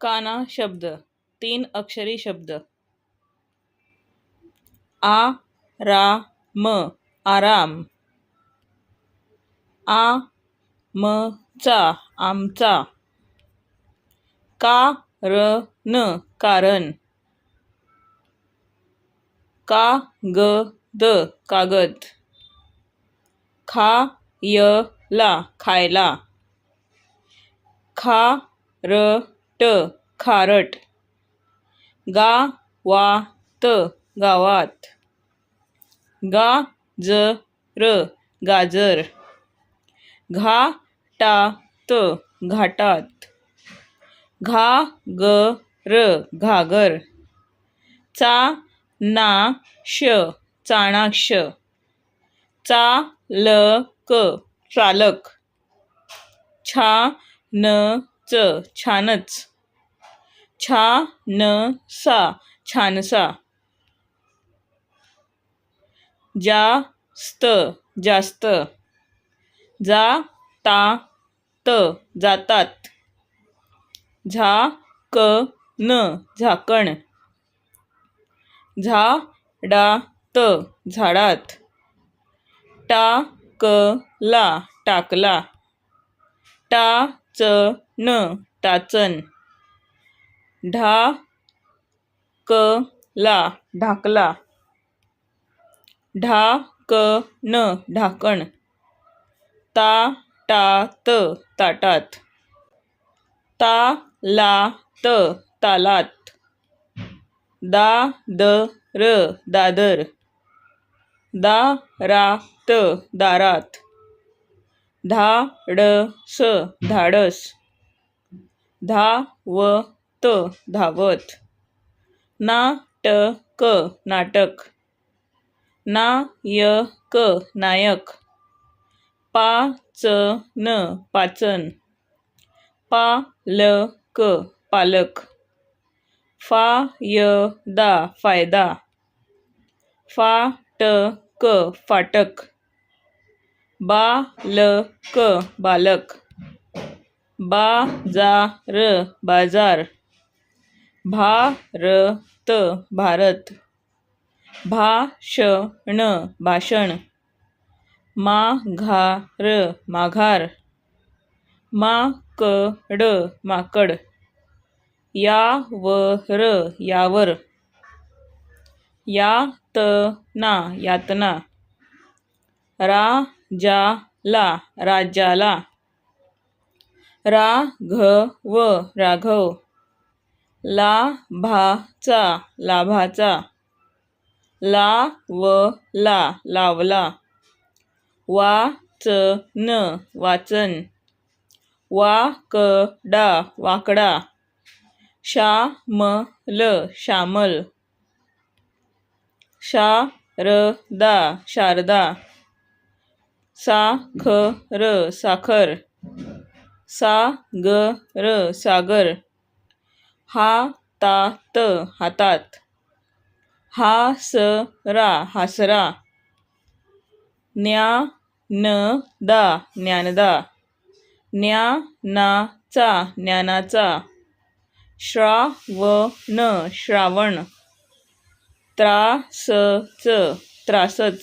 काना शब्द तीन अक्षरी शब्द. आ रा म आराम. आ म चा आमचा. का र न कारण. का ग द कागद. खा य ला खायला. खा र ट खारट. गा वा त गावात. गा ज र गाजर. घा टा त घाटात. घा ग र घागर. चा ना श चाणाक्ष. चा ल क चालक. छा न च छानच. छा न सा छानसा. जास्त जास्त. जा ता त जातात. झा क न झाकण. झा डा त झाडात. टा क ला टाकला. टा च न टाचन ढा क ला ढाकला. ढा क न ढाकण. ता टा त ताटात. ता ला त तालात. दा द र दादर. दा रा त दारात. धाडस स धाडस. धावत धावत. नाटक नाटक. नायक नायक. पाचन न पाचन. पालक पालक. फायदा दा फायदा. फाटक फाटक. बा ल क बालक. बा जा र बाजार भा र त भारत. भा ष ण भाषण. मा घा र माघार. मा क ड माकड. या व र यावर. या त ना यातना. रा जाला राज्याला. राघव राघव. लाभाचा लाभाचा. ला व ला लावला. वाचन वाचन. वाकडा वाकडा. श्यामल श्यामल. शारदा शारदा. सा ख र साखर. सा ग र सागर. हा ता त हातात. हा स रा हासरा. न्या न दा ज्ञानदा. न्या ना चा ज्ञानाचा. श्रा व न श्रावण. त्रास च त्रासच.